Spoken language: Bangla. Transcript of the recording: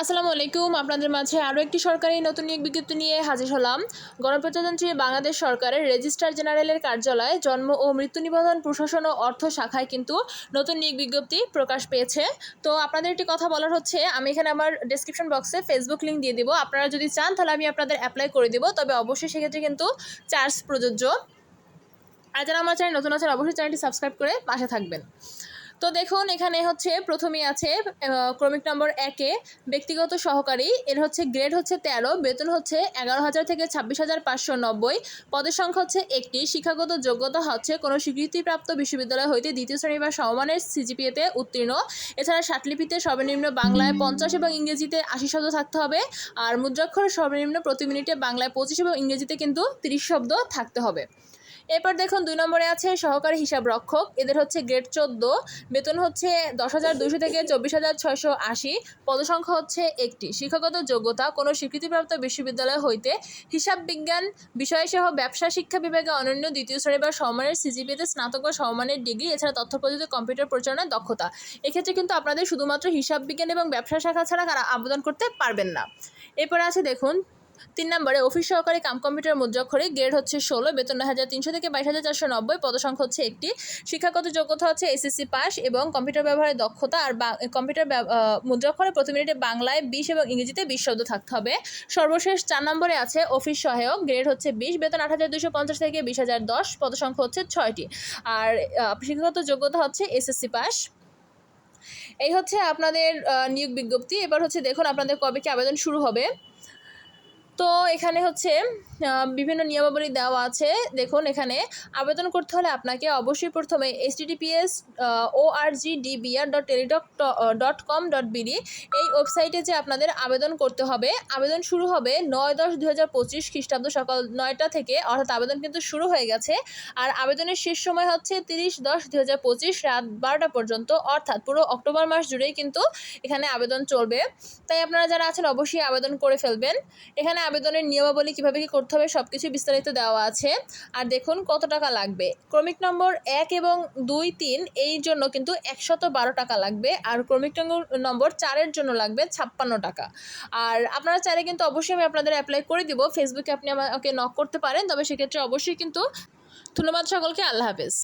আসসালামু আলাইকুম। আপনাদের মাঝে আরও একটি সরকারি নতুন নিয়োগ বিজ্ঞপ্তি নিয়ে হাজির হলাম। গণপ্রজাতন্ত্রী বাংলাদেশ সরকারের রেজিস্ট্রার জেনারেলের কার্যালয়ে জন্ম ও মৃত্যু নিবন্ধন প্রশাসন ও অর্থ শাখায় কিন্তু নতুন নিয়োগ বিজ্ঞপ্তি প্রকাশ পেয়েছে। তো আপনাদের একটি কথা বলার হচ্ছে, আমি এখানে আমার ডেসক্রিপশন বক্সে ফেসবুক লিঙ্ক দিয়ে দিব। আপনারা যদি চান, তাহলে আমি আপনাদের অ্যাপ্লাই করে দিব। তবে অবশ্যই সেক্ষেত্রে কিন্তু চার্জ প্রযোজ্য। আর যারা আমার চ্যানেল নতুন আছেন, অবশ্যই চ্যানেলটি সাবস্ক্রাইব করে পাশে থাকবেন। তো দেখুন, এখানে হচ্ছে প্রথমেই আছে ক্রমিক নম্বর একে ব্যক্তিগত সহকারী। এর হচ্ছে গ্রেড হচ্ছে তেরো, বেতন হচ্ছে এগারো হাজার থেকে ছাব্বিশ হাজার পাঁচশো নব্বই। পদের সংখ্যা হচ্ছে একটি। শিক্ষাগত যোগ্যতা হচ্ছে কোনো স্বীকৃতিপ্রাপ্ত বিশ্ববিদ্যালয় হইতে দ্বিতীয় শ্রেণি বা সমমানের সিজিপিএতে উত্তীর্ণ। এছাড়া ষাটলিপিতে সর্বনিম্ন বাংলায় পঞ্চাশ এবং ইংরেজিতে আশি শব্দ থাকতে হবে। আর মুদ্রাক্ষর সর্বনিম্ন প্রতি মিনিটে বাংলায় পঁচিশ এবং ইংরেজিতে কিন্তু তিরিশ শব্দ থাকতে হবে। এরপর দেখুন দুই নম্বরে আছে সহকারী হিসাব রক্ষক। এদের হচ্ছে গ্রেড চোদ্দ। বেতন হচ্ছে দশ হাজার দুশো থেকে চব্বিশ হাজার ছয়শো আশি। পদসংখ্যা হচ্ছে একটি। শিক্ষাগত যোগ্যতা কোনো স্বীকৃতিপ্রাপ্ত বিশ্ববিদ্যালয় হইতে হিসাব বিজ্ঞান বিষয়সহ ব্যবসা শিক্ষা বিভাগে অনন্য দ্বিতীয় শ্রেণি বা সমমানের সিজিপিতে স্নাতক বা সমমানের ডিগ্রি, এছাড়া তথ্য প্রযুক্তি কম্পিউটার পরিচালনার দক্ষতা। এক্ষেত্রে কিন্তু আপনাদের শুধুমাত্র হিসাব বিজ্ঞান এবং ব্যবসা শাখা ছাড়া কারা আবেদন করতে পারবেন না। এরপরে আছে দেখুন তিন নম্বরে, অফিস সহকারী কাম কম্পিউটার মুদ্রাক্ষরে গ্রেড হচ্ছে ষোলো, বেতন নয় হাজার তিনশো থেকে বাইশ হাজার চারশো নব্বই, পদসংখ্যা হচ্ছে একটি। শিক্ষাগত যোগ্যতা হচ্ছে এসএসসি পাস এবং কম্পিউটার ব্যবহারের দক্ষতা আর কম্পিউটার মুদ্রাক্ষরে প্রতি মিনিটে বাংলায় বিশ এবং ইংরেজিতে বিশ শব্দ থাকতে হবে। সর্বশেষ চার নম্বরে আছে অফিস সহায়ক, গ্রেড হচ্ছে বিশ, বেতন আট হাজার দুশো পঞ্চাশ থেকে বিশ হাজার দশ, পদসংখ্যা হচ্ছে ছয়টি। আর শিক্ষাগত যোগ্যতা হচ্ছে এসএসসি পাস। এই হচ্ছে আপনাদের নিয়োগ বিজ্ঞপ্তি। এবার হচ্ছে দেখুন আপনাদের কবে কি আবেদন শুরু হবে। তো এখানে হচ্ছে বিভিন্ন নিয়মাবলী দেওয়া আছে। দেখুন এখানে, আবেদন করতে হলে আপনাকে অবশ্যই প্রথমে এইচ টিডিপিএস ও R G DBR dot Teletalk dot com dot BD এই ওয়েবসাইটে যে আপনাদের আবেদন করতে হবে। আবেদন শুরু হবে নয় দশ দু হাজার পঁচিশ খ্রিস্টাব্দ সকাল নয়টা থেকে, অর্থাৎ আবেদন কিন্তু শুরু হয়ে গেছে। আর আবেদনের শেষ সময় হচ্ছে তিরিশ দশ দু হাজার পঁচিশ রাত বারোটা পর্যন্ত, অর্থাৎ পুরো অক্টোবর মাস জুড়েই কিন্তু এখানে আবেদন চলবে। তাই আপনারা যারা আছেন, অবশ্যই আবেদন করে ফেলবেন। এখানে আবেদনের নিয়মাবলী কীভাবে কী করতে হবে সব কিছু বিস্তারিত দেওয়া আছে। আর দেখুন কত টাকা লাগবে। ক্রমিক নম্বর এক এবং দুই তিন এই জন্য কিন্তু একশত বারো টাকা লাগবে আর ক্রমিক নম্বর- চারের জন্য লাগবে ছাপ্পান্ন টাকা। আর আপনারা চাইলে কিন্তু অবশ্যই আমি আপনাদের অ্যাপ্লাই করে দিব। ফেসবুকে আপনি আমাকে নক করতে পারেন। তবে সেক্ষেত্রে অবশ্যই কিন্তু ধন্যবাদ সকলকে। আল্লাহ হাফেজ।